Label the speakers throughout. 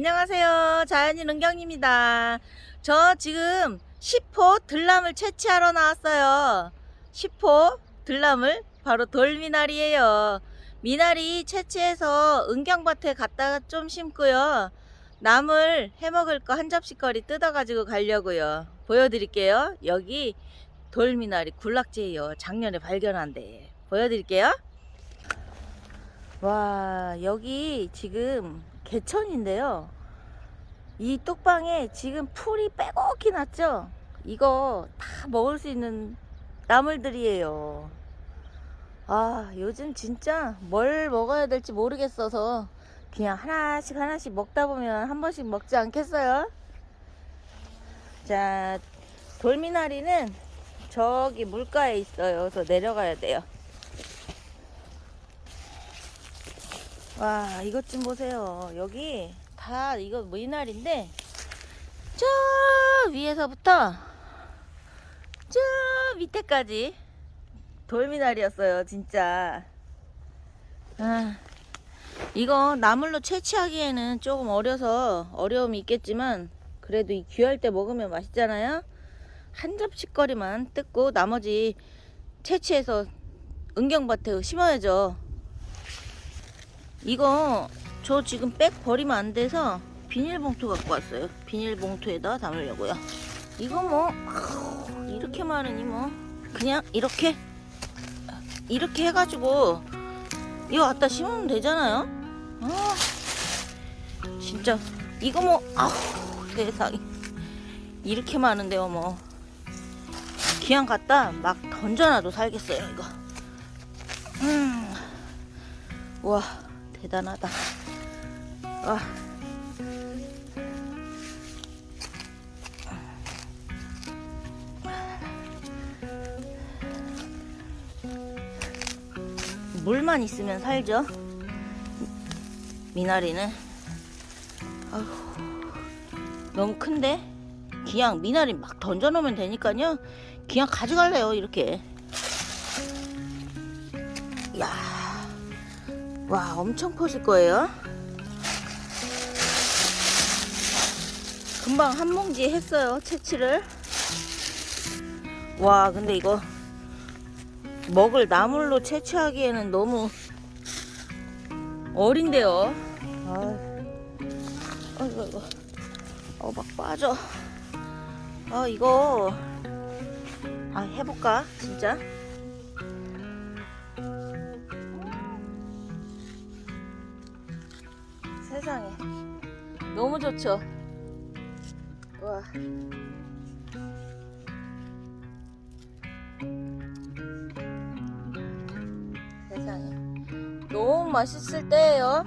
Speaker 1: 안녕하세요. 자연인 은경입니다. 저 지금 10호 들나물 채취하러 나왔어요. 10호 들나물 바로 돌미나리예요. 미나리 채취해서 은경밭에 갖다가 좀 심고요. 나물 해먹을 거 한 접시거리 뜯어가지고 가려고요. 보여드릴게요. 여기 돌미나리 군락지예요. 작년에 발견한 데 보여드릴게요. 와 여기 지금 개천인데요. 이 뚝방에 지금 풀이 빼곡히 났죠? 이거 다 먹을 수 있는 나물들이에요. 아 요즘 진짜 뭘 먹어야 될지 모르겠어서 그냥 하나씩 하나씩 먹다 보면 한 번씩 먹지 않겠어요? 자 돌미나리는 저기 물가에 있어요. 그래서 내려가야 돼요 와 이것 좀 보세요. 여기 다 이거 미나리인데 저 위에서부터 저 밑에까지 돌미나리였어요 진짜. 아 이거 나물로 채취하기에는 조금 어려서 어려움이 있겠지만 그래도 이 귀할 때 먹으면 맛있잖아요? 한 접시거리만 뜯고 나머지 채취해서 은경밭에 심어야죠 이거 저 지금 백 버리면 안 돼서 비닐봉투 갖고 왔어요. 비닐봉투에다 담으려고요. 이거 뭐 이렇게 많으니 뭐 그냥 이렇게 이렇게 해가지고 이거 갖다 심으면 되잖아요. 아 진짜 이거 뭐 아우 세상에 이렇게 많은데요 뭐 그냥 갖다 막 던져놔도 살겠어요 이거. 음. 와 대단하다. 아. 물만 있으면 살죠. 미나리는. 아휴, 너무 큰데? 그냥 미나리 막 던져 놓으면 되니까요. 그냥 가져갈래요, 이렇게. 야 와, 엄청 퍼질 거예요. 금방 한 뭉지 했어요, 채취를. 와, 근데 이거 먹을 나물로 채취하기에는 너무 어린데요. 아, 아이고, 이거. 어, 막 빠져. 아, 이거. 아, 해볼까? 진짜? 너무 좋죠. 와. 세상에. 너무 맛있을 때예요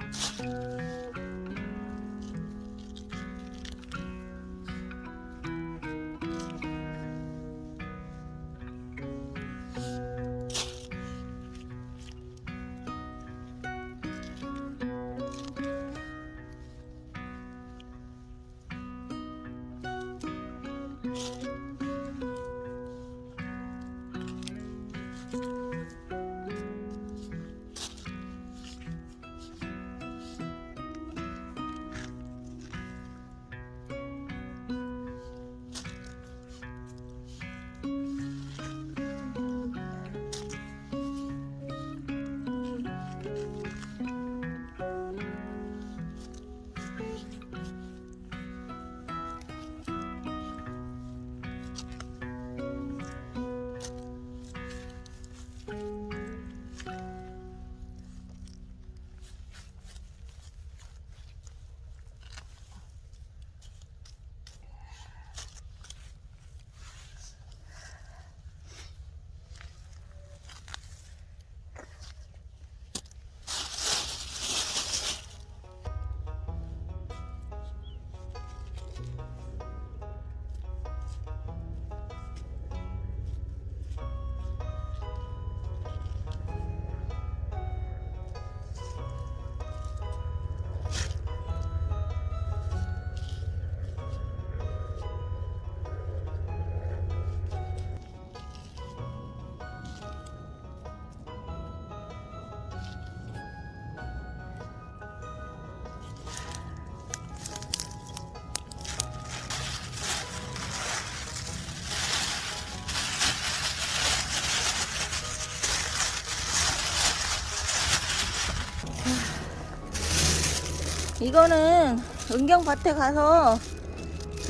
Speaker 1: 이거는 은경밭에 가서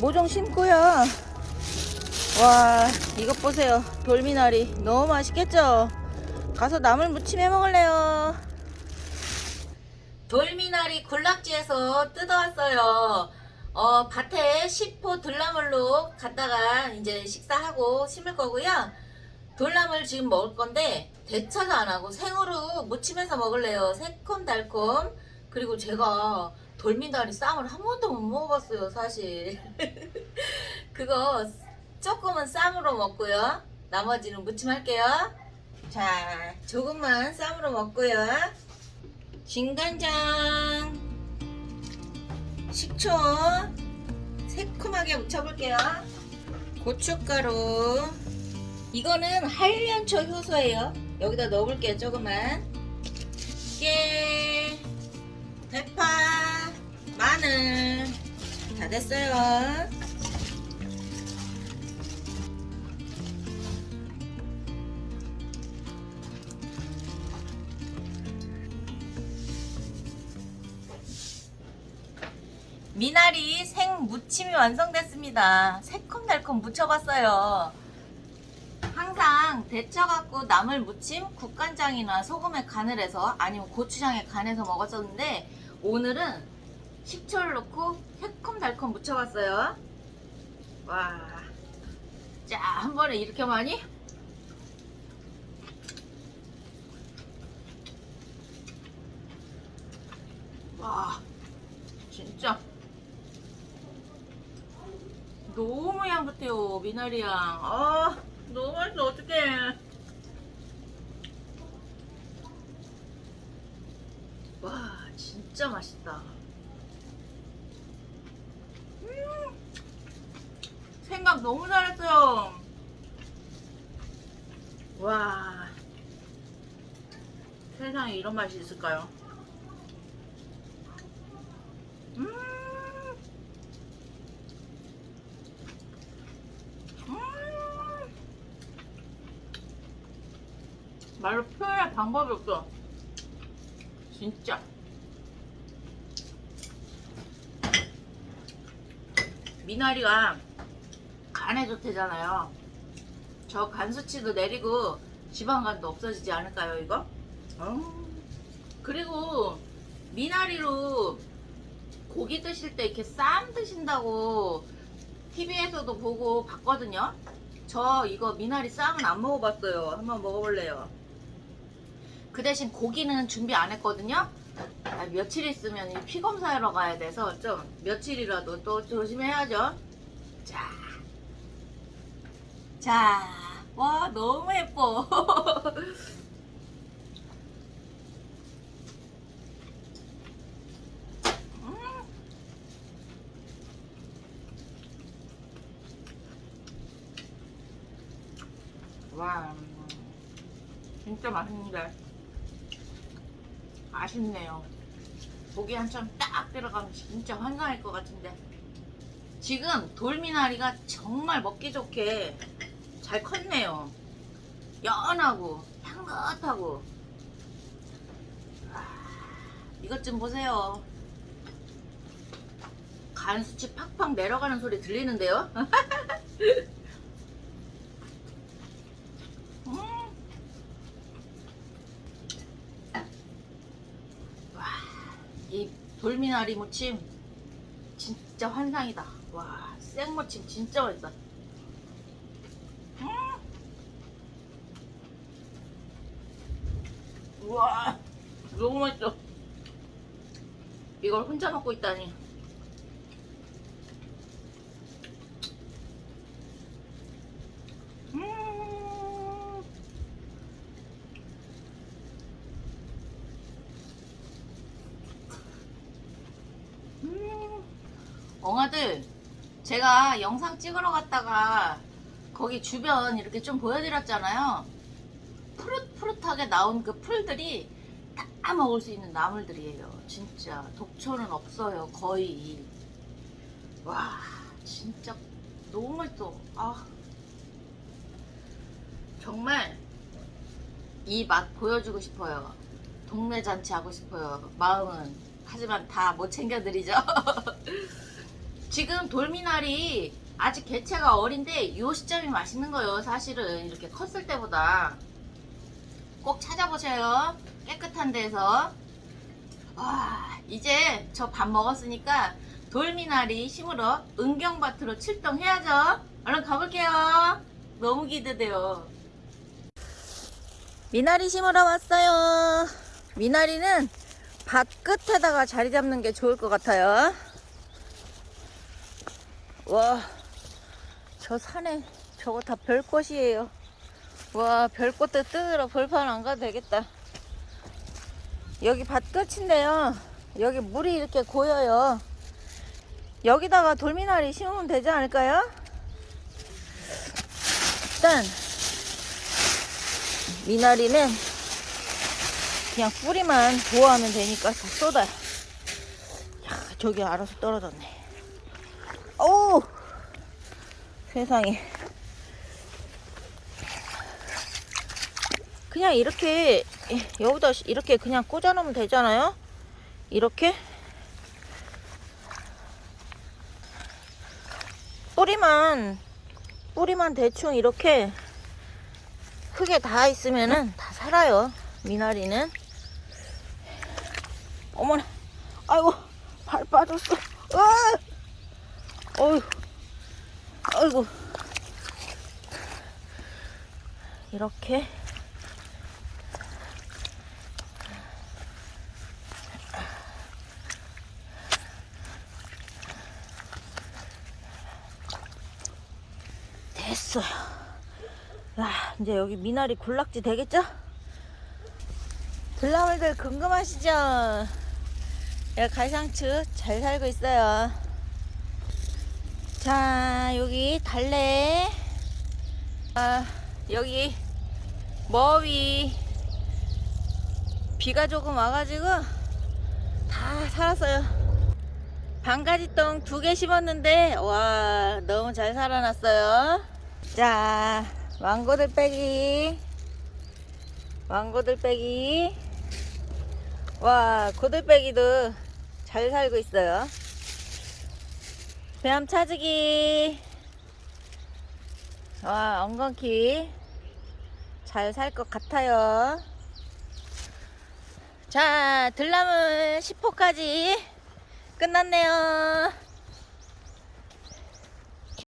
Speaker 1: 모종 심고요. 와, 이것 보세요. 돌미나리. 너무 맛있겠죠? 가서 나물 무침 해 먹을래요. 돌미나리 군락지에서 뜯어왔어요. 어, 밭에 10호 들나물로 갔다가 이제 식사하고 심을 거고요. 돌나물 지금 먹을 건데 대차도 안 하고 생으로 무침해서 먹을래요. 새콤달콤. 그리고 제가 돌미나리 쌈을 한 번도 못 먹어봤어요, 사실. 그거 조금은 쌈으로 먹고요. 나머지는 무침할게요. 자, 조금만 쌈으로 먹고요. 진간장, 식초, 새콤하게 묻혀볼게요. 고춧가루. 이거는 한련초 효소예요. 여기다 넣어볼게요, 조금만. 깨, 대파, 마늘. 다 됐어요. 미나리 생 무침이 완성됐습니다. 새콤달콤 무쳐봤어요. 항상 데쳐갖고 나물 무침 국간장이나 소금에 간을 해서 아니면 고추장에 간해서 먹었었는데 오늘은 식초를 넣고 새콤달콤 무쳐봤어요. 와, 자 한 번에 이렇게 많이? 와, 진짜 너무 향긋해요 미나리 향. 아 너무 맛있어 어떡해. 와 진짜 맛있다. 음, 생각 너무 잘했어요. 와 세상에 이런 맛이 있을까요? 음. 음. 말로 표현할 방법이 없어. 진짜. 미나리가 간에 좋대잖아요. 저 간 수치도 내리고 지방간도 없어지지 않을까요, 이거? 어. 그리고 미나리로 고기 드실 때 이렇게 쌈 드신다고 TV에서도 보고 봤거든요. 저 이거 미나리 쌈은 안 먹어봤어요. 한번 먹어볼래요. 그 대신 고기는 준비 안 했거든요. 아, 며칠 있으면 이피 검사하러 가야 돼서 좀 며칠이라도 또 조심해야죠. 자, 자, 와 너무 예뻐. 음. 와, 진짜 맛있는데. 아쉽네요. 고기 한참 딱 들어가면 진짜 환상일 것 같은데. 지금 돌미나리가 정말 먹기 좋게 잘 컸네요. 연하고 향긋하고. 아, 이것 좀 보세요. 간 수치 팍팍 내려가는 소리 들리는데요? 음. 와, 이 돌미나리 무침 진짜 환상이다. 와, 생무침 진짜 맛있다. 음. 우와, 너무 맛있어. 이걸 혼자 먹고 있다니. 음. 음. 엉아들, 제가 영상 찍으러 갔다가 거기 주변 이렇게 좀 보여드렸잖아요. 푸릇푸릇하게 나온 그 풀들이 다 먹을 수 있는 나물들이에요. 진짜 독초는 없어요. 거의. 와, 진짜 너무 맛있어. 아, 정말 이 맛 보여주고 싶어요. 동네 잔치 하고 싶어요. 마음은 하지만 다 못 챙겨드리죠. 지금 돌미나리 아직 개체가 어린데 요 시점이 맛있는 거예요. 사실은 이렇게 컸을 때보다 꼭 찾아보세요. 깨끗한 데서. 와 이제 저 밥 먹었으니까 돌미나리 심으러 은경밭으로 출동해야죠. 얼른 가볼게요. 너무 기대돼요. 미나리 심으러 왔어요. 미나리는 밭 끝에다가 자리 잡는 게 좋을 것 같아요. 와, 저 산에 저거 다 별꽃이에요. 와, 별꽃도 뜯으러 벌판 안 가도 되겠다. 여기 밭 끝인데요. 여기 물이 이렇게 고여요. 여기다가 돌미나리 심으면 되지 않을까요? 일단 미나리는 그냥 뿌리만 보호하면 되니까 다 쏟아요. 야, 저기 알아서 떨어졌네. 오! 세상에. 그냥 이렇게, 여기다 이렇게 그냥 꽂아 놓으면 되잖아요? 이렇게? 뿌리만, 뿌리만 대충 이렇게 흙에 닿아 있으면은 다 살아요. 미나리는. 어머나. 아이고, 발 빠졌어. 어휴. 아이고. 이렇게. 됐어요. 야, 이제 여기 미나리 군락지 되겠죠? 들나물들 궁금하시죠? 여기 갈상추 잘 살고 있어요. 자, 여기 달래. 아, 여기 머위. 비가 조금 와가지고 다 살았어요. 반가지똥 두 개 심었는데, 와, 너무 잘 살아났어요. 자, 왕고들 빼기. 왕고들 빼기. 와, 고들빼기도 잘 살고 있어요. 뱀 찾으기. 와, 엉겅키. 잘살 것 같아요. 자, 들나물 10호까지 끝났네요.